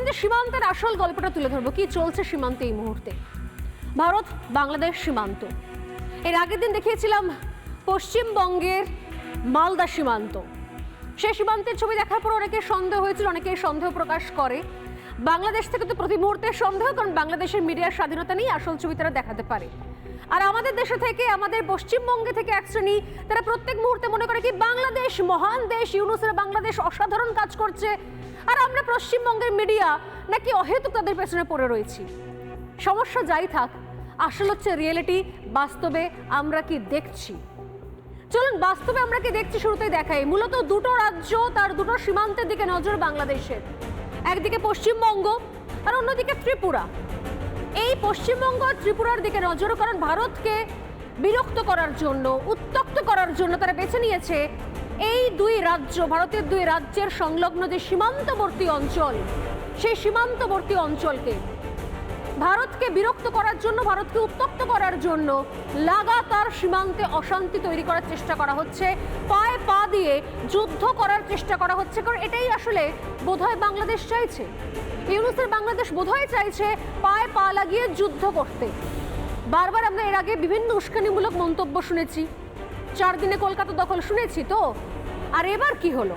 বলেছিলাম যে সীমান্তের আসল গল্পটা তুলে ধরবো, কি চলছে সীমান্তে এই মুহূর্তে? ভারত, বাংলাদেশ সীমান্ত। এর আগের দিন দেখিয়েছিলাম পশ্চিমবঙ্গের মালদা সীমান্ত। সেই সীমান্তের ছবি দেখার পর অনেকে সন্দেহ হয়েছিল অনেকে সন্দেহ প্রকাশ করে। বাংলাদেশ থেকে তো প্রতি মুহূর্তে সন্দেহ, কারণ বাংলাদেশের মিডিয়ার স্বাধীনতা নিয়ে আসল ছবি তারা দেখাতে পারে। আর আমাদের দেশে থেকে, আমাদের পশ্চিমবঙ্গে থেকে এক শ্রেণি, তারা প্রত্যেক মুহূর্তে মনে করে কি বাংলাদেশ, মহান দেশ ইউনুসের বাংলাদেশ অসাধারণ কাজ করছে। আর আমরা পশ্চিমবঙ্গের মিডিয়া নাকি অহেতুক তাদের পেছনে পড়ে রয়েছি। সমস্যা যাই থাক, আসল হচ্ছে রিয়েলিটি বাস্তবে আমরা কি দেখছি? চলুন, বাস্তবে আমরা কি দেখছি শুরুতেই দেখাই। মূলত দুটো রাজ্য তার দুটো সীমান্তের দিকে নজর বাংলাদেশের। একদিকে পশ্চিমবঙ্গ আর অন্যদিকে ত্রিপুরা। এই পশ্চিমবঙ্গ ত্রিপুরার দিকে নজর কারণ ভারতকে বিরক্ত করার জন্য উত্তক্ত করার জন্য তারা বেছে নিয়েছে এই দুই রাজ্য, ভারতের দুই রাজ্যের সংলগ্ন যে সীমান্তবর্তী অঞ্চল, সেই সীমান্তবর্তী অঞ্চলকে। ভারতকে বিরক্ত করার জন্য, ভারতকে উত্তক্ত করার জন্য লাগাতার সীমান্তে অশান্তি তৈরি করার চেষ্টা করা হচ্ছে, পায়ে পা দিয়ে যুদ্ধ করার চেষ্টা করা হচ্ছে, কারণ এটাই আসলে বোধহয় বাংলাদেশ চাইছে। ইউনুসের বাংলাদেশ বোধহয় চাইছে পায়ে পা লাগিয়ে যুদ্ধ করতে। বারবার আমরা এর আগে বিভিন্ন উস্কানিমূলক মন্তব্য শুনেছি, চার দিনে কলকাতা দখল শুনেছি তো, আর এবার কি হলো?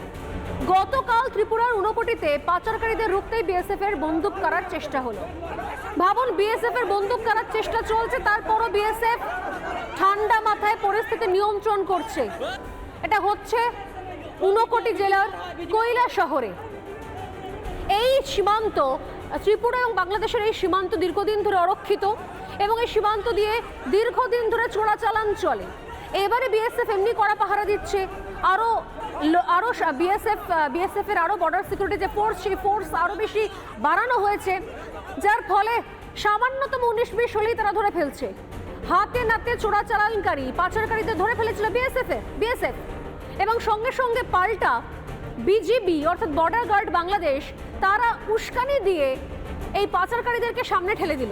গতকাল ত্রিপুরার উনকোটিতে পাচারকারীদের রুখতেই বিএসএফ এর বন্দুক করার চেষ্টা হলো। ভাবুন বিএসএফ এর বন্দুক কারার চেষ্টা চলছে, তারপরও বিএসএফ ঠান্ডা মাথায় পরিস্থিতি নিয়ন্ত্রণ করছে। এটা হচ্ছে ঊনকোটি জেলার কৈলা শহরে। এই সীমান্ত, ত্রিপুরা এবং বাংলাদেশের এই সীমান্ত দীর্ঘদিন ধরে অরক্ষিত এবং এই সীমান্ত দিয়ে দীর্ঘদিন ধরে চোরাচালান চলে। এবারে বিএসএফ এমনি করা পাহারা দিচ্ছে। আরও আরও বিএসএফ বিএসএফ এর আরও বর্ডার সিকিউরিটি যে ফোর্স সেই ফোর্স আরও বেশি বাড়ানো হয়েছে। যার ফলে সামান্যতম উনিশ বিশ হলেই তারা ধরে ফেলছে। হাতে নাতে চোরাচালানকারী পাচারকারীদের ধরে ফেলেছিল বিএসএফ বিএসএফ এবং সঙ্গে সঙ্গে পাল্টা বিজিবি অর্থাৎ বর্ডার গার্ড বাংলাদেশ তারা উস্কানি দিয়ে এই পাচারকারীদেরকে সামনে ঠেলে দিল।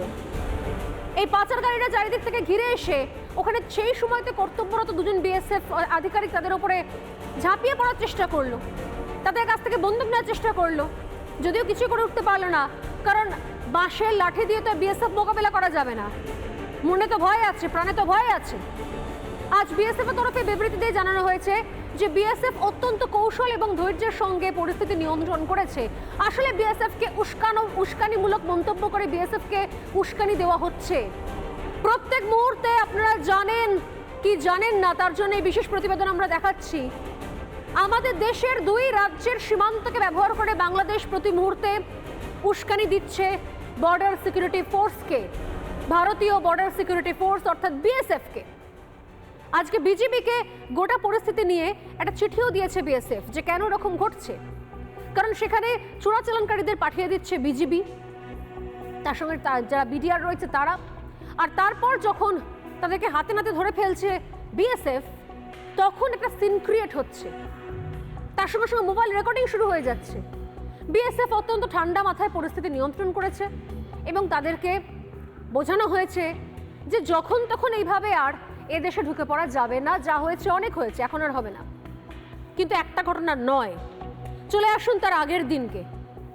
এই পাচারকারীরা চারিদিক থেকে ঘিরে এসে ওখানে সেই সময়তে কর্তব্যরত দুজন বিএসএফ আধিকারিক তাদের উপরে ঝাঁপিয়ে পড়ার চেষ্টা করল। তাদের কাছ থেকে বন্দুক নেওয়ার চেষ্টা করল। যদিও কিছু করে উঠতে পারল না, কারণ বাঁশের লাঠি দিয়ে তো বিএসএফ মোকাবেলা করা যাবে না। মনে তো ভয় আছে, প্রাণে তো ভয় আছে। আজ বিএসএফ এর তরফে বিবৃতি দিয়ে জানানো হয়েছে যে বিএসএফ অত্যন্ত কৌশল এবং ধৈর্যের সঙ্গে পরিস্থিতি নিয়ন্ত্রণ করেছে। আসলে বিএসএফ কে উস্কানো, উস্কানিমূলক মন্তব্য করে বিএসএফ কে উস্কানি দেওয়া হচ্ছে। প্রত্যেক মুহূর্তে আপনারা জানেন কি জানেন না, তার জন্য এই বিশেষ প্রতিবেদন আমরা দেখাচ্ছি। আমাদের দেশের দুই রাজ্যের সীমান্তকে ব্যবহার করে বাংলাদেশ প্রতি মুহূর্তে উস্কানি দিচ্ছে। বর্ডার সিকিউরিটি ফোর্সকে, ভারতীয় বর্ডার সিকিউরিটি ফোর্স অর্থাৎ বিএসএফকে। আজকে বিজিবিকে গোটা পরিস্থিতি নিয়ে একটা চিঠিও দিয়েছে বিএসএফ যে কেন এরকম ঘটছে। কারণ সেখানে চোরাচালানকারীদের পাঠিয়ে দিচ্ছে বিজিবি। তার সঙ্গে যারা বিডিআর রয়েছে তারা। আর তারপর যখন তাদেরকে হাতে নাতে ধরে ফেলছে বিএসএফ, তখন একটা সিন ক্রিয়েট হচ্ছে। তার সঙ্গে সঙ্গে মোবাইল রেকর্ডিং শুরু হয়ে যাচ্ছে। বিএসএফ অত্যন্ত ঠান্ডা মাথায় পরিস্থিতি নিয়ন্ত্রণ করেছে এবং তাদেরকে বোঝানো হয়েছে যে যখন তখন এইভাবে আর এদেশে ঢুকে পড়া যাবে না, যা হয়েছে, অনেক হয়েছে, এখন আর হবে না। কিন্তু একটা ঘটনা নয়। চলে আসুন তার আগের দিনকে।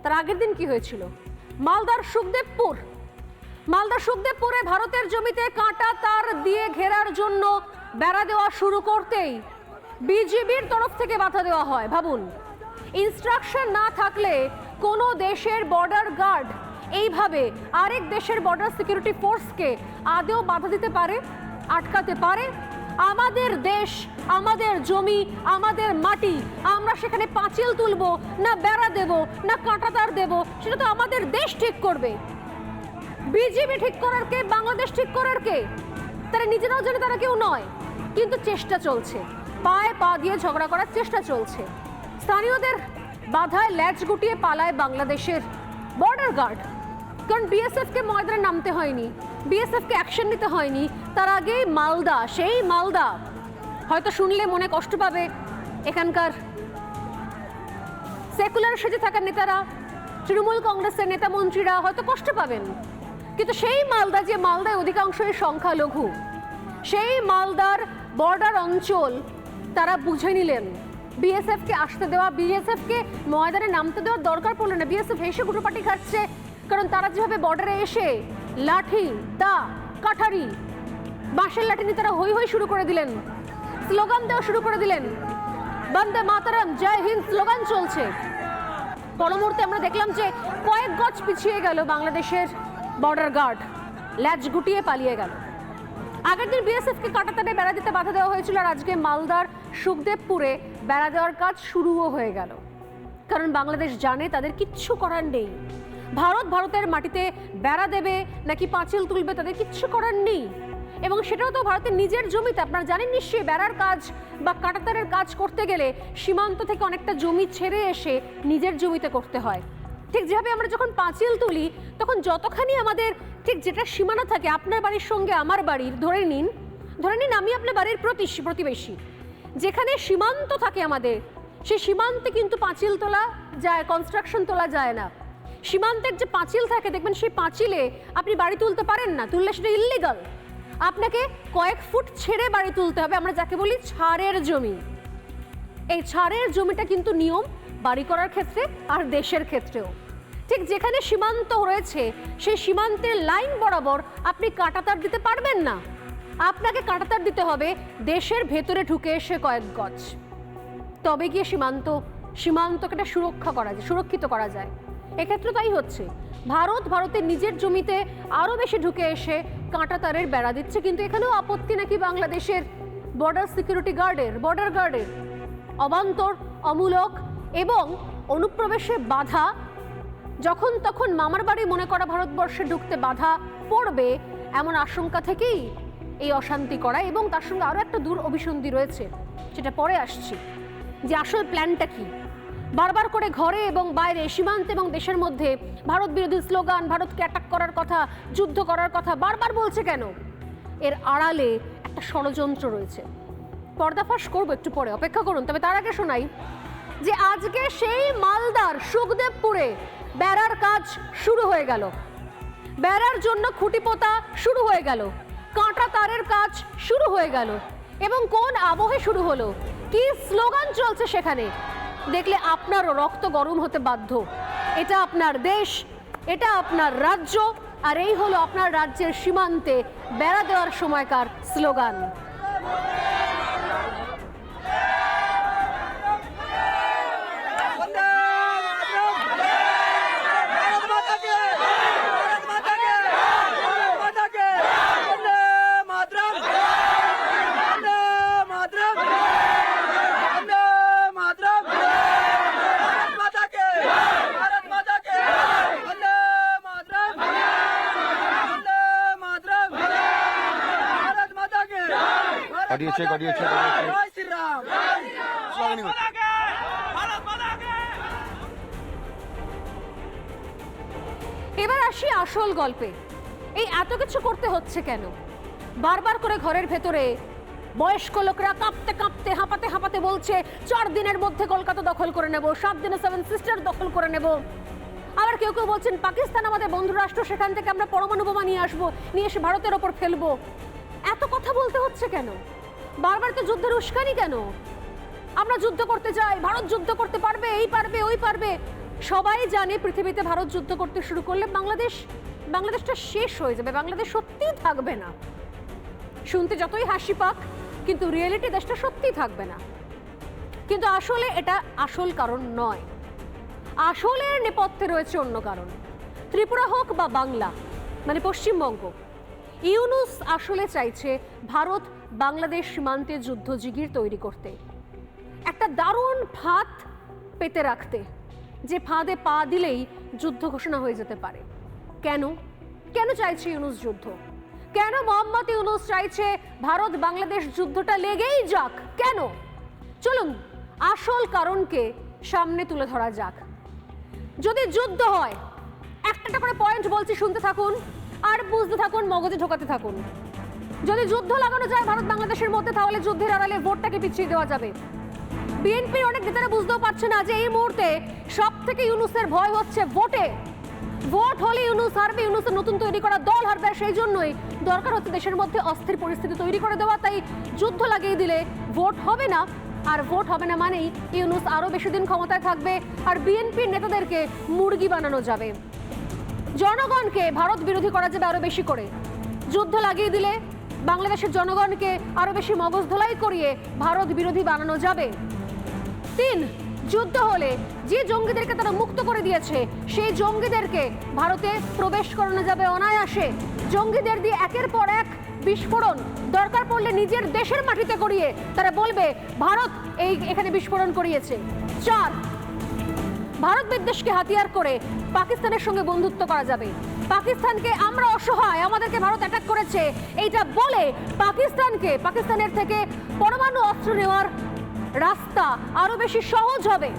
তার আগের দিন কি হয়েছিল? মালদার সুখদেবপুর। মালদার সুখদেবপুরে ভারতের জমিতে কাঁটা তার দিয়ে ঘেরার জন্য বেড়া দেওয়া শুরু করতেই বিজিবির তরফ থেকে বাধা দেওয়া হয়। ভাবুন ইনস্ট্রাকশন না থাকলে কোনো দেশের বর্ডার গার্ড এইভাবে আরেক দেশের বর্ডার সিকিউরিটি ফোর্সকে আদেও বাধা দিতে পারে, আটকাতে পারে? আমাদের দেশ, আমাদের জমি, আমাদের মাটি, আমরা সেখানে পাঁচিল তুলব, না বেড়া দেব, না কাঁটাতার দেব, সেটা তো আমাদের দেশ ঠিক করবে। বিজেপি ঠিক করার কে? বাংলাদেশ ঠিক করার কে? তারা নিজেরাও জানে তারা কেউ নয়। কিন্তু চেষ্টা চলছে। পায়ে পা দিয়ে ঝগড়া করার চেষ্টা চলছে। স্থানীয়দের বাধায় ল্যাচ গুটিয়ে পালায় বাংলাদেশের বর্ডার গার্ড কারণ বিএসএফ কে ময়দানে নামতে হয়নি বিএসএফ কে অ্যাকশন নিতে হয়নি। তার আগেই মালদা, সেই মালদা। হয়তো শুনলে মনে কষ্ট পাবে এখানকার সেকুলার সেজে থাকা নেতারা, তৃণমূল কংগ্রেসের নেতা মন্ত্রীরা হয়তো কষ্ট পাবেন। কিন্তু সেই মালদা যে মালদায় অধিকাংশই সংখ্যালঘু, সেই মালদার বর্ডার অঞ্চল তারা বুঝে নিলেন। বিএসএফ কে আসতে দেওয়া বিএসএফ কে ময়দানে নামতে দেওয়ার দরকার পড়ল না। বিএসএফ হেসে গুটোপাটি খাচ্ছে, কারণ তারা যেভাবে বর্ডারে এসে লাঠি, দা, কাঠারি, বাঁশের লাঠি নিয়ে তারা হই হই শুরু করে দিলেন। স্লোগান দেওয়া শুরু করে দিলেন। বন্দে মাতারাম, জয় হিন্দ, স্লোগান চলছে। পর মুহূর্তে আমরা দেখলাম যে কয়েক গজ পিছিয়ে গেল বাংলাদেশের বর্ডার গার্ড ল্যাচ গুটিয়ে পালিয়ে গেল। আগের দিন বিএসএফ কে কাটাতারে বেড়া দিতে বাধা দেওয়া হয়েছিল আর আজকে মালদার সুখদেবপুরে বেড়া দেওয়ার কাজ শুরুও হয়ে গেল। কারণ বাংলাদেশ জানে তাদের কিচ্ছু করার নেই। ভারত ভারতের মাটিতে বেড়া দেবে নাকি পাঁচিল তুলবে তাদের কিচ্ছু করার নেই। এবং সেটাও তো ভারতের নিজের জমিতে, আপনারা জানেন নিশ্চয়ই বেড়ার কাজ বা কাটাতারের কাজ করতে গেলে সীমান্ত থেকে অনেকটা জমি ছেড়ে এসে নিজের জমিতে করতে হয়। ঠিক যেভাবে আমরা যখন পাঁচিল তুলি, তখন যতখানি আমাদের ঠিক যেটা সীমানা থাকে, আপনার বাড়ির সঙ্গে আমার বাড়ির, ধরে নিন ধরে নিন আমি আপনার বাড়ির প্রতি প্রতিবেশী, যেখানে সীমান্ত থাকে আমাদের সেই সীমান্তে কিন্তু পাঁচিল তোলা যায় কনস্ট্রাকশন তোলা যায় না। সীমান্তের যে পাঁচিল থাকে, দেখবেন সেই পাঁচিলে আপনি বাড়ি তুলতে পারেন না, তুললে সেটা ইল্লিগাল আপনাকে কয়েক ফুট ছেড়ে বাড়ি তুলতে হবে, আমরা যাকে বলি ছাড়ের জমি। এই ছাড়ের জমিটা কিন্তু নিয়ম বাড়ি করার ক্ষেত্রে আর দেশের ক্ষেত্রেও। ঠিক যেখানে সীমান্ত রয়েছে, সেই সীমান্তের লাইন বরাবর আপনি কাঁটাতার দিতে পারবেন না। আপনাকে কাঁটাতার দিতে হবে দেশের ভেতরে ঢুকে এসে কয়েক গজ। তবে গিয়ে সীমান্ত সীমান্তকে একটা সুরক্ষা করা যায়, সুরক্ষিত করা যায়। এক্ষেত্রে তাই হচ্ছে। ভারত, ভারতের নিজের জমিতে আরও বেশি ঢুকে এসে কাঁটাতারের বেড়া দিচ্ছে, কিন্তু এখানেও আপত্তি নাকি বাংলাদেশের বর্ডার সিকিউরিটি গার্ডের বর্ডার গার্ডের অবান্তর, অমূলক এবং অনুপ্রবেশে বাধা, যখন তখন মামার বাড়ি মনে করা ভারতবর্ষে ঢুকতে বাধা পড়বে, এমন আশঙ্কা থেকেই এই অশান্তি করা এবং তার সঙ্গে আরও একটা দূর অভিসন্ধি রয়েছে, সেটা পরে আসছি। যে আসল প্ল্যানটা কি? বারবার করে ঘরে এবং বাইরে, সীমান্ত এবং দেশের মধ্যে ভারত বিরোধী স্লোগান, ভারতকে অ্যাটাক করার কথা, যুদ্ধ করার কথা বারবার বলছে কেন? এর আড়ালে একটা ষড়যন্ত্র রয়েছে। পর্দাফাশ করব একটু পরে, অপেক্ষা করুন, তবে তার আগে শোনাই যে আজকে সেই মালদার সুখদেবপুরে বেড়ার কাজ শুরু হয়ে গেল। বেড়ার জন্য খুঁটি পোতা শুরু হয়ে গেল। কাঁটা তারের কাজ শুরু হয়ে গেল। এবং কোন আবহে শুরু হলো? কি স্লোগান চলছে সেখানে? দেখলে আপনারও রক্ত গরম হতে বাধ্য। এটা আপনার দেশ, এটা আপনার রাজ্য, আর এই হলো আপনার রাজ্যের সীমান্তে বেড়া দেওয়ার সময়কার স্লোগান। কাটিয়েছে কাটিয়েছে এবার আসি আসল গল্পে। এই এত কিছু করতে হচ্ছে কেন? বারবার করে ঘরের ভেতরে বয়স্ক লোকরা কাঁপতে কাঁপতে হাঁপাতে হাঁপাতে বলছে চার দিনের মধ্যে কলকাতা দখল করে নেব সাত দিনে সেভেন সিস্টার দখল করে নেব। আবার কেউ কেউ বলছেন পাকিস্তান আমাদের বন্ধু রাষ্ট্র সেখান থেকে আমরা পরমাণু বোমা নিয়ে আসব নিয়ে এসে ভারতের ওপর ফেলব। এত কথা বলতে হচ্ছে কেন? বারবার তো যুদ্ধের উস্কানি কেন? আমরা যুদ্ধ করতে চাই, ভারত যুদ্ধ করতে পারবে, এই পারবে, ওই পারবে। সবাই জানে পৃথিবীতে ভারত যুদ্ধ করতে শুরু করলে বাংলাদেশ, বাংলাদেশটা শেষ হয়ে যাবে, বাংলাদেশ সত্যিই থাকবে না। শুনতে যতই হাসি পাক, কিন্তু রিয়েলিটি দেশটা সত্যিই থাকবে না। কিন্তু আসলে এটা আসল কারণ নয়। আসলের নেপথ্যে রয়েছে অন্য কারণ। ত্রিপুরা হোক বা বাংলা মানে পশ্চিমবঙ্গ, ইউনুস আসলে চাইছে ভারত বাংলাদেশ সীমান্তে যুদ্ধ জিগির তৈরি করতে। একটা দারুণ ফাঁদ পেতে রাখতে, যে ফাঁদে পা দিলেই যুদ্ধ ঘোষণা হয়ে যেতে পারে। কেন? কেন চাইছে ইউনুস যুদ্ধ? কেন মোহাম্মদ ইউনুস চাইছে ভারত বাংলাদেশ যুদ্ধটা লেগেই যাক? কেন? চলুন, আসল কারণকে সামনে তুলে ধরা যাক। যদি যুদ্ধ হয়, একটা করে পয়েন্ট বলছি শুনতে থাকুন, আর বুঝতে থাকুন, মগজে ঢোকাতে থাকুন। যদি যুদ্ধ লাগানো যায় ভারত বাংলাদেশের মধ্যে, তাহলে যুদ্ধের আড়ালে ভোটটাকে পিছিয়ে দেওয়া যাবে। বিএনপির অনেক নেতারা বুঝতেও পারছে না যে এই মুহূর্তে সব থেকে ইউনুসের ভয় হচ্ছে ভোটে। ভোট হলে ইউনুস হারবে, ইউনুসের নতুন তৈরি করা দল হারবে সেই জন্যই দরকার হচ্ছে দেশের মধ্যে অস্থির পরিস্থিতি তৈরি করে দেওয়া। তাই যুদ্ধ লাগিয়ে দিলে ভোট হবে না, আর ভোট হবে না মানেই ইউনুস আরও বেশি দিন ক্ষমতায় থাকবে, আর বিএনপির নেতাদেরকে মুরগি বানানো যাবে। জনগণকে ভারত বিরোধী করা যাবে আরও বেশি করে। যুদ্ধ লাগিয়ে দিলে বাংলাদেশের জনগণকে আরও বেশি মগজ ধোলাই করিয়ে ভারত বিরোধী বানানো যাবে। তিন, যুদ্ধ হলে যে জঙ্গিদেরকে তারা মুক্ত করে দিয়েছে, সেই জঙ্গিদেরকে ভারতে প্রবেশ করানো যাবে অনায়াসে। জঙ্গিদের দিয়ে একের পর এক বিস্ফোরণ। দরকার পড়লে নিজের দেশের মাটিতে করিয়ে তারা বলবে, ভারত এই এখানে বিস্ফোরণ করিয়েছে। চার, ভারত বিদ্বেষকে হাতিয়ার করে পাকিস্তানের সঙ্গে বন্ধুত্ব করা যাবে। পাকিস্তানকে আমরা অসহায়, আমাদেরকে ভারত অ্যাটাক করেছে। এইটা বলে পাকিস্তানকে, পাকিস্তানের থেকে পরমাণু অস্ত্র নেওয়ার রাস্তা আরও বেশি সহজ হবে।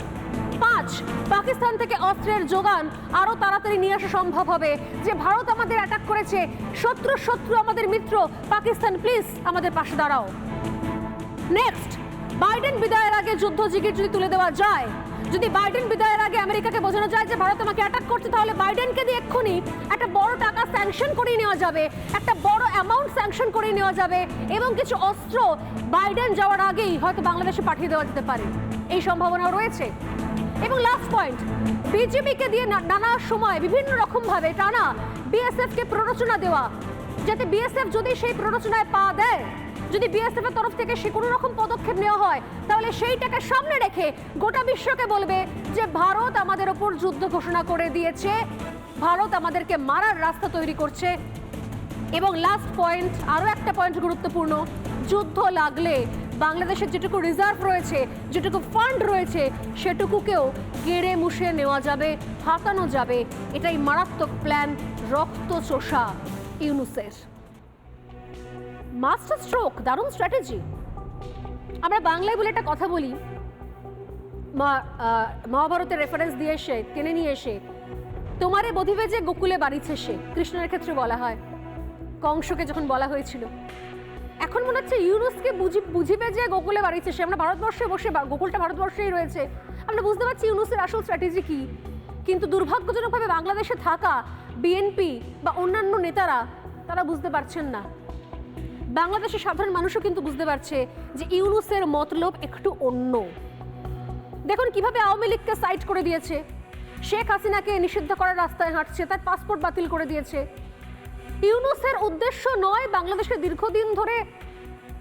পাঁচ, পাকিস্তান থেকে অস্ত্রের যোগান আরও তাড়াতাড়ি নিয়ে আসা সম্ভব হবে। যে ভারত আমাদের অ্যাটাক করেছে, শত্রু শত্রু আমাদের মিত্র, পাকিস্তান প্লিজ আমাদের পাশে দাঁড়াও। নেক্সট বাইডেন বিদায়ের আগে যুদ্ধ জিগির যদি তুলে দেওয়া যায় যদি বাইডেন বিদায়ের আগে আমেরিকাকে বোঝানো যায় যে ভারত আমাকে অ্যাটাক করছে, তাহলে বাইডেনকে দিয়ে এক্ষুনি একটা বড় টাকা স্যাংশন করিয়ে নেওয়া যাবে। একটা বড় অ্যামাউন্ট স্যাংশন করিয়ে নেওয়া যাবে এবং কিছু অস্ত্র বাইডেন যাওয়ার আগেই হয়তো বাংলাদেশে পাঠিয়ে দেওয়া যেতে পারে। এই সম্ভাবনাও রয়েছে। এবং লাস্ট পয়েন্ট বিজেপিকে দিয়ে নানা সময় বিভিন্ন রকমভাবে টানা বিএসএফ কে প্ররোচনা দেওয়া। যাতে বিএসএফ যদি সেই প্ররোচনায় পা দেয় যদি বিএসএফ এর তরফ থেকে সে কোনো রকম পদক্ষেপ নেওয়া হয়, তাহলে সেইটাকে সামনে রেখে গোটা বিশ্বকে বলবে যে ভারত আমাদের ওপর যুদ্ধ ঘোষণা করে দিয়েছে, ভারত আমাদেরকে মারার রাস্তা তৈরি করছে। এবং লাস্ট পয়েন্ট আরও একটা পয়েন্ট গুরুত্বপূর্ণ, যুদ্ধ লাগলে বাংলাদেশের যেটুকু রিজার্ভ রয়েছে, যেটুকু ফান্ড রয়েছে, সেটুকুকেও গেড়ে মুছে নেওয়া যাবে হাতানো যাবে। এটাই মারাত্মক প্ল্যান রক্ত চোষা ইউনুসের। মাস্টার স্ট্রোক দারুণ স্ট্র্যাটেজি আমরা বাংলায় বলে একটা কথা বলি। মা- মহাভারতের রেফারেন্স দিয়ে এসে, টেনে নিয়ে এসে, তোমারে বধিবে যে গোকুলে বাড়িছে সে, কৃষ্ণের ক্ষেত্রে বলা হয়, কংসকে যখন বলা হয়েছিল। এখন মনে হচ্ছে ইউনুসকে বুঝি, বুঝিবে যে গোকুলে বাড়িছে সে। আমরা ভারতবর্ষে বসে গোকুলটা ভারতবর্ষেই রয়েছে। আমরা বুঝতে পারছি ইউনুসের আসল স্ট্র্যাটেজি কী। কিন্তু দুর্ভাগ্যজনকভাবে বাংলাদেশে থাকা বিএনপি বা অন্যান্য নেতারা, তারা বুঝতে পারছেন না। বাংলাদেশের সাধারণ মানুষও কিন্তু বুঝতে পারছে যে ইউনুসের মতলব একটু অন্য। দেখুন কীভাবে আওয়ামী লীগকে সাইড করে দিয়েছে। শেখ হাসিনাকে নিষিদ্ধ করার রাস্তায় হাঁটছে, তার পাসপোর্ট বাতিল করে দিয়েছে। ইউনুসের উদ্দেশ্য নয় বাংলাদেশে দীর্ঘদিন ধরে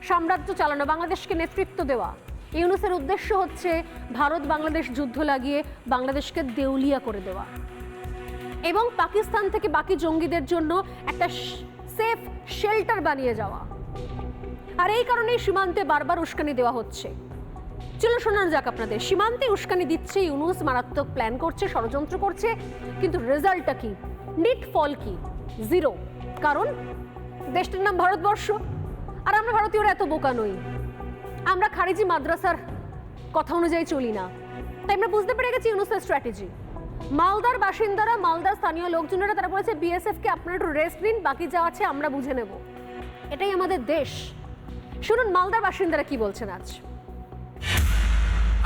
সাম্রাজ্য চালানো, বাংলাদেশকে নেতৃত্ব দেওয়া। ইউনুসের উদ্দেশ্য হচ্ছে ভারত বাংলাদেশ যুদ্ধ লাগিয়ে বাংলাদেশকে দেউলিয়া করে দেওয়া। এবং পাকিস্তান থেকে বাকি জঙ্গিদের জন্য একটা সেফ শেল্টার বানিয়ে যাওয়া। আর এই কারণেই সীমান্তে বারবার উস্কানি দেওয়া হচ্ছে। চলো শোনানো যাক আপনাদের। সীমান্তে উস্কানি দিচ্ছে ইউনুস, মারাত্মক প্ল্যান করছে, ষড়যন্ত্র করছে, কিন্তু রেজাল্টটা কি? নিট ফল কি? জিরো কারণ দেশটার নাম ভারতবর্ষ। আর আমরা ভারতীয়রা এত বোকা নই। আমরা খারিজি মাদ্রাসার কথা অনুযায়ী চলি না। তাই আমরা বুঝতে পেরে গেছি ইউনুসের স্ট্র্যাটেজি মালদার বাসিন্দারা, মালদার স্থানীয় লোকজনেরা, তারা বলেছে বিএসএফ কে আপনারা একটু রেস্ট দিন বাকি যা আছে আমরা বুঝে নেব। এটাই আমাদের দেশ। শুনুন মালদার বাসিন্দারা কি বলছেন আজ?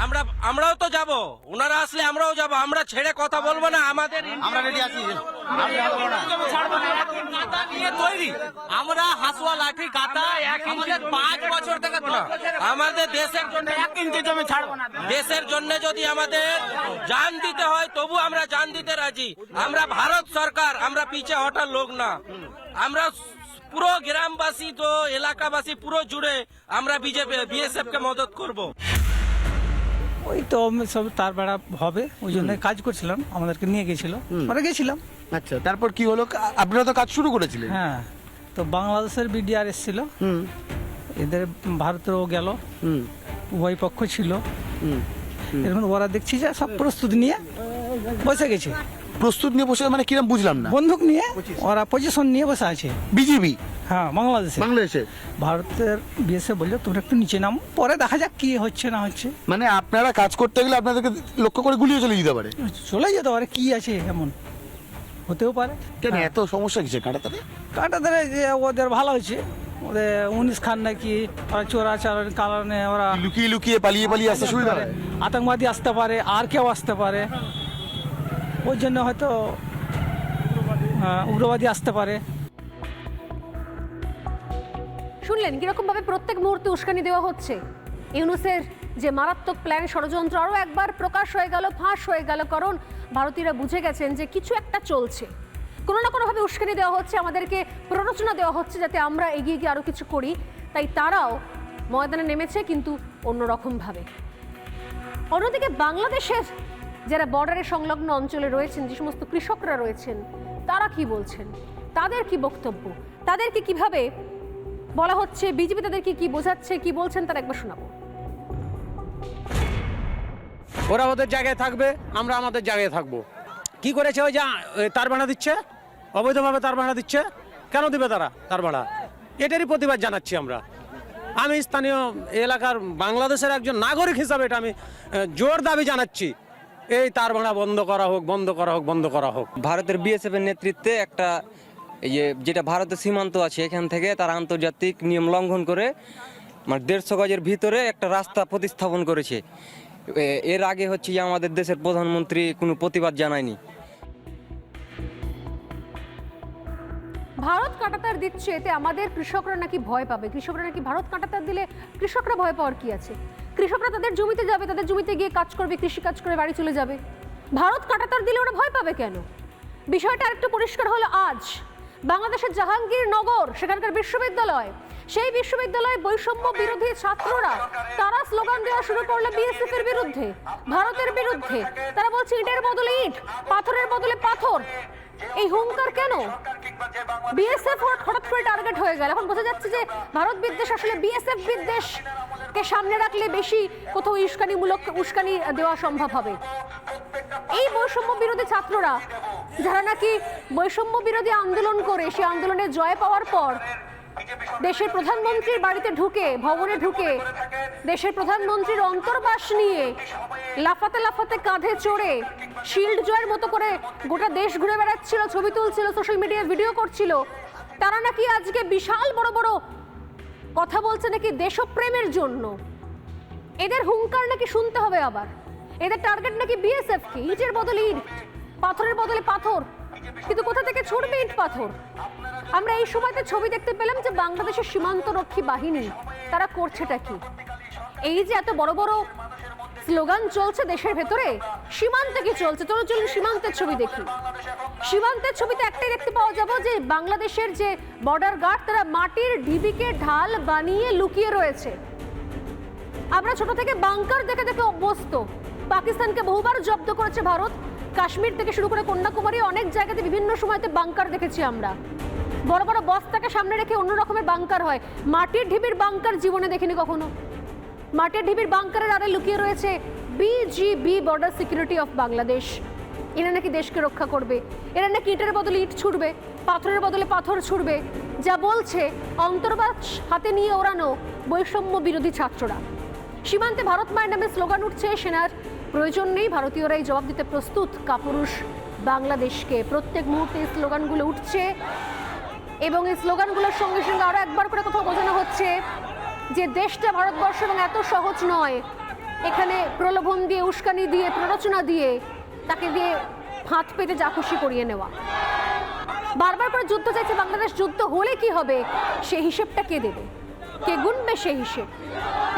আমরা আমরাও তো যাব। ওনারা আসলে আমরাও যাব। আমরা ছেড়ে কথা বলব না আমাদের আমরা রেডি আছি। গাতা নিয়ে তৈরি আমরা হাসুয়া লাঠি গাতা আমাদের পাঁচ বছর থেকে আমাদের দেশের জন্য এক ইঞ্চি জমি ছাড়বো না। দেশের জন্য যদি আমাদের জান দিতে হয় তবু আমরা জান দিতে রাজি। আমরা ভারত সরকার আমরা পিছে হটার লোক না। আমরা পুরো গ্রামবাসী তো এলাকাবাসী পুরো জুড়ে আমরা বিজেপি বিএসএফ কে মদত করব। ওই তো সব তার বেড়া হবে। ওই জন্য কাজ করছিলাম। আমাদেরকে নিয়ে গেছিল। পরে গেছিলাম। আচ্ছা তারপর কি হলো? আপনারা তো কাজ শুরু করেছিলেন। হ্যাঁ তো বাংলাদেশের বিডিআর এসেছিল। হুম। এদের ভারতেরও গেল। হুম। উভয় পক্ষ ছিল। হুম এরকম ওরা দেখছি যে সব প্রস্তুতি নিয়ে বসে গেছে। প্রস্তুত নিয়ে বসে মানে কিরম বুঝলাম না। বন্দুক নিয়ে ওরা পজিশন নিয়ে বসে আছে। বিজেপি হ্যাঁ বাংলাদেশে। বাংলাদেশে? ভারতের বিএসএ বলল তোমরা একটু নিচে নাম পরে দেখা যাক কি হচ্ছে না হচ্ছে। মানে আপনারা কাজ করতে গেলে আপনাদেরকে লক্ষ্য করে গুলিয়ে চলে যেতে পারে। চলে যেতে পারে কি আছে এমন? হতেও পারে। কেন হ্যাঁ। এত সমস্যা কিসে কাটাতারে? কাটা ধরে যে ওদের ভালো হয়েছে। ওদের উনিশ খান নাকি ওরা চোরাচারের কারণে ওরা লুকিয়ে লুকিয়ে পালিয়ে পালিয়ে আসতে সুবিধা হয়। আতঙ্কবাদী আসতে পারে আর কেউ আসতে পারে। ওই জন্য হয়তো উগ্রবাদী আসতে পারে। শুনলেন কীরকম ভাবে প্রত্যেক মুহূর্তে উস্কানি দেওয়া হচ্ছে? ইউনুসের যে মারাত্মক প্ল্যান ষড়যন্ত্র আরও একবার প্রকাশ হয়ে গেল, ফাঁস হয়ে গেল, কারণ ভারতীয়রা বুঝে গেছেন যে কিছু একটা চলছে। কোনো না কোনোভাবে উস্কানি দেওয়া হচ্ছে, আমাদেরকে প্ররোচনা দেওয়া হচ্ছে যাতে আমরা এগিয়ে গিয়ে আরও কিছু করি। তাই তারাও ময়দানে নেমেছে, কিন্তু অন্যরকমভাবে। অন্যদিকে বাংলাদেশের যারা বর্ডারের সংলগ্ন অঞ্চলে রয়েছেন, যে সমস্ত কৃষকরা রয়েছেন, তারা কি বলছেন? তাদের কি বক্তব্য? তাদেরকে কীভাবে বলা হচ্ছে? বিজেপি তাদেরকে কি বোঝাচ্ছে? কি বলছেন? তার একবার শোনাবো। ওরা ওদের জায়গায় থাকবে, আমরা আমাদের জায়গায় থাকব। কি করেছে ওই যে তার ভাড়া দিচ্ছে? অবৈধভাবে তার ভাড়া দিচ্ছে? কেন দিবে তারা, তার ভাড়া? এটারই প্রতিবাদ জানাচ্ছি আমরা। আমি স্থানীয় এলাকার বাংলাদেশের একজন নাগরিক হিসাবে এটা আমি জোর দাবি জানাচ্ছি। এই তার ভাড়া বন্ধ করা হোক, বন্ধ করা হোক, বন্ধ করা হোক। ভারতের বিএসএফ এর নেতৃত্বে একটা, এই যে, যেটা ভারতের সীমান্ত আছে, এখান থেকে তারা আন্তর্জাতিক নিয়ম লঙ্ঘন করে মানে দেড়শো গজের ভিতরে একটা রাস্তা প্রতিস্থাপন করেছে। এর আগে হচ্ছে যে আমাদের দেশের প্রধানমন্ত্রী কোনো প্রতিবাদ জানায়নি। ভারত কাঁটাতার দিচ্ছে, এতে আমাদের কৃষকরা নাকি ভয় পাবে? কৃষকরা নাকি ভারত কাঁটাতার দিলে কৃষকরা ভয় পাওয়ার কি আছে? কৃষকরা তাদের জমিতে যাবে, তাদের জমিতে গিয়ে কাজ করবে কৃষি কাজ করে বাড়ি চলে যাবে। ভারত কাঁটাতার দিলে ওরা ভয় পাবে কেন? বিষয়টা আরেকটু পরিষ্কার হলো আজ। বাংলাদেশের জাহাঙ্গীরনগর, সেখানকার বিশ্ববিদ্যালয় সেই বিশ্ববিদ্যালয়ে বৈষম্য বিরোধী ছাত্ররা তারা স্লোগান দেওয়া শুরু করল বিএসএফ এর বিরুদ্ধে, ভারতের বিরুদ্ধে। তারা বলছে, ইটের বদলে ইট, পাথরের বদলে পাথর। এই হুঙ্কার কেন? বিএসএফ হঠাৎ করে টার্গেট হয়ে গেল। এখন বোঝা যাচ্ছে যে ভারত বিদ্বেষ আসলে বিএসএফ বিদ্বেষকে সামনে রাখলে বেশি কোথাও উস্কানিমূলক উস্কানি দেওয়া সম্ভব হবে। এই বৈষম্য বিরোধী ছাত্ররা, যারা নাকি বৈষম্য বিরোধী আন্দোলন করে সেই আন্দোলনে জয় পাওয়ার পর দেশের প্রধানমন্ত্রীর বাড়িতে ঢুকে, ভবনে ঢুকে দেশের প্রধানমন্ত্রীর অন্তর্বাস নিয়ে লাফাতে লাফাতে কাঁধে চড়ে শিল্ড জয়ের মতো করে গোটা দেশ ঘুরে বেড়াচ্ছিল, ছবি তুলছিল, সোশ্যাল মিডিয়ায় ভিডিও করছিল। তারা নাকি আজকে বিশাল বড় বড় কথা বলছে নাকি দেশপ্রেমের জন্য। এদের হুঙ্কার নাকি শুনতে হবে আবার। এদের টার্গেট নাকি বিএসএফ কে, ইটের বদলে ইট, পাথরের বদলে পাথর। কিন্তু কোথা থেকে ছুটবে ইট পাথর? আমরা এই সময়তে ছবি দেখতে পেলাম যে বাংলাদেশের সীমান্তরক্ষী বাহিনী, তারা করছেটা কি? এই যে এত বড় বড় স্লোগান চলছে দেশের ভেতরে, সীমান্তে কি চলছে? চলো চলুন সীমান্তের ছবি দেখি। সীমান্তের ছবিতে একটাই দেখতে পাওয়া যাবে যে বাংলাদেশের যে বর্ডার গার্ড তারা মাটির ঢিবিকে ঢাল বানিয়ে লুকিয়ে রয়েছে। আমরা ছোট থেকে বাংকার দেখে দেখে অভ্যস্ত। পাকিস্তানকে বহুবার জব্দ করেছে ভারত। কাশ্মীর থেকে শুরু করে কন্যাকুমারী, অনেক জায়গাতে বিভিন্ন সময়তে বাংকার দেখেছি আমরা। বড় বড় বস্তাকে সামনে রেখে অন্য রকমের বাংকার হয়। মাটির ঢিবির বাংকার জীবনে দেখিনি কখনো। মাটির ঢিবির বাংকারের আড়ে লুকিয়ে রয়েছে BGB border security of Bangladesh এরা নাকি দেশকে রক্ষা করবে। এরা নাকি ইটের বদলে ইট ছুড়বে, পাথরের বদলে পাথর ছুড়বে। যা বলছে অন্তর্বাস হাতে নিয়ে ওড়ানো বৈষম্য বিরোধী ছাত্ররা। সীমান্তে ভারত মায়ের নামে স্লোগান উঠছে সেনার। প্রয়োজন নেই ভারতীয়রাই জবাব দিতে প্রস্তুত। কাপুরুষ বাংলাদেশকে। প্রত্যেক মুহূর্তে স্লোগানগুলো উঠছে। এবং এই স্লোগানগুলোর সঙ্গে সঙ্গে আরও একবার করে কোথাও বোঝানো হচ্ছে যে দেশটা ভারতবর্ষ এবং এত সহজ নয়। এখানে প্রলোভন দিয়ে, উস্কানি দিয়ে, প্ররোচনা দিয়ে তাকে দিয়ে ফাঁদ পেতে যা খুশি করিয়ে নেওয়া। বারবার করে যুদ্ধ চাইছে বাংলাদেশ, যুদ্ধ হলে কি হবে? সে হিসেবটা কে দেবে? কে গুনবে সে হিসেব?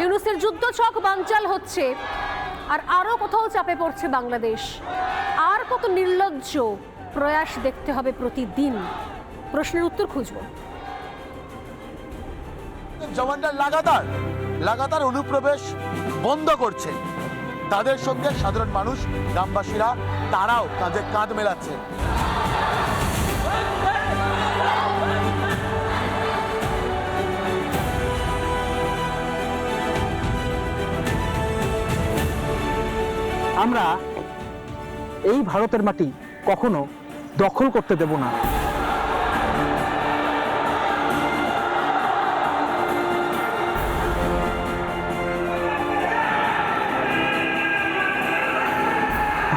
ইউনুসের যুদ্ধ ছক বানচাল হচ্ছে, আর আরও কোথাও চাপে পড়ছে বাংলাদেশ। আর কত নির্লজ্জ প্রয়াস দেখতে হবে প্রতিদিন। প্রশ্নের উত্তর খুঁজবো। জওয়ানরা লাগাতার লাগাতার অনুপ্রবেশ বন্ধ করছে। তাদের সঙ্গে সাধারণ মানুষ গ্রামবাসীরা তারাও কাঁধে কাঁধ মেলাচ্ছে। আমরা এই ভারতের মাটি কখনো দখল করতে দেব না।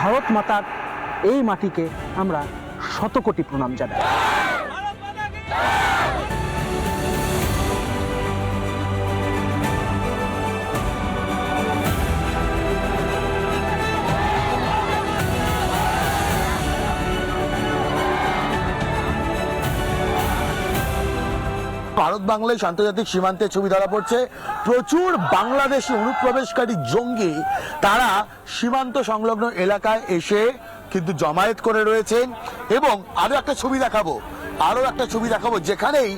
ভারত মাতার এই মাটিকে আমরা শতকোটি প্রণাম জানাই। ভারত বাংলাদেশ আন্তর্জাতিক সীমান্তের ছবি ধরা পড়ছে। প্রচুর বাংলাদেশি অনুপ্রবেশকারী জঙ্গি, তারা সীমান্ত সংলগ্ন এলাকায় এসে কিন্তু জমায়েত করে রয়েছেন। এবং আরও একটা ছবি দেখাবো, আরও একটা ছবি দেখাবো, যেখানেই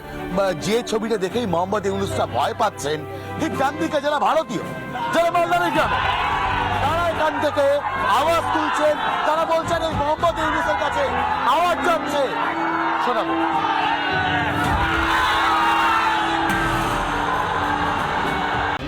যে ছবিটা দেখেই মোহাম্মদ ইউনুসরা ভয় পাচ্ছেন। ঠিক ডান দিকে যারা ভারতীয়, যারা বাংলাদেশ যাবে তারা এখান থেকে আওয়াজ তুলছেন, তারা বলছেন এই মোহাম্মদ ইউনুসের কাছে আওয়াজ যাচ্ছে। শোনাবো।